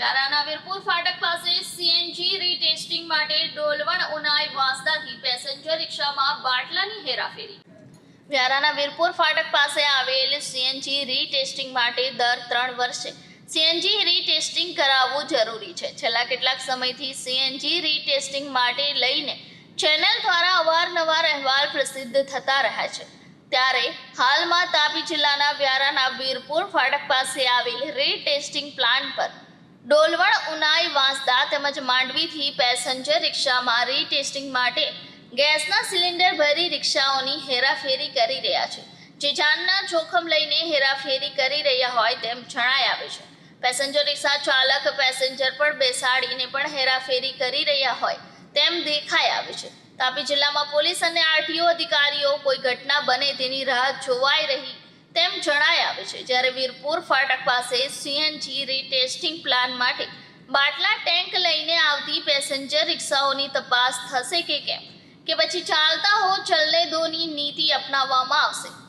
વ્યારાના વીરપુર ફાટક પાસે CNG retesting માટે ડોલવણ ઉનાઈ વાંસદાથી પેસેન્જર રિક્ષામાં બાટલાની હેરાફેરી. વ્યારાના વીરપુર ફાટક પાસે આવેલ સીએનજી રીટેસ્ટિંગ માટે દર ત્રણ વર્ષે સીએનજી રીટેસ્ટિંગ કરાવવું જરૂરી છે. છેલ્લા કેટલાક સમયથી સીએનજી રીટેસ્ટિંગ માટે લઈને ચેનલ દ્વારા અવારનવાર અહેવાલ પ્રસિદ્ધ થતા રહ્યા છે. ત્યારે હાલમાં તાપી જિલ્લાના વ્યારાના વીરપુર ફાટક પાસે આવેલ રીટેસ્ટિંગ પ્લાન્ટ પર ડોલવણ ઉનાઈ વાંસદા તેમજ માંડવીથી પેસેન્જર રિક્ષામાં રીટેસ્ટિંગ માટે ગેસના સિલિન્ડર ભરી રિક્ષાઓની હેરાફેરી કરી રહ્યા છે. જે જાનના જોખમ લઈને હેરાફેરી કરી રહ્યા હોય તેમ જણાઈ આવે છે. પેસેન્જર રિક્ષા ચાલક પેસેન્જર પર બેસાડીને પણ હેરાફેરી કરી રહ્યા હોય તેમ દેખાઈ આવે છે. તાપી જિલ્લામાં પોલીસ અને આરટીઓ અધિકારીઓ કોઈ ઘટના બને તેની રાહ જોવાઈ રહી તેમ જણાઈ આવે છે. જ્યારે વીરપુર ફાટક પાસે સીએનજી રીટેસ્ટિંગ પ્લાન માટે બાટલા ટેન્ક લઈને આવતી પેસેન્જર રિક્ષાઓની તપાસ થશે કે કેમ? કે પછી ચાલતા હો ચલને દોની નીતિ અપનાવવામાં આવશે.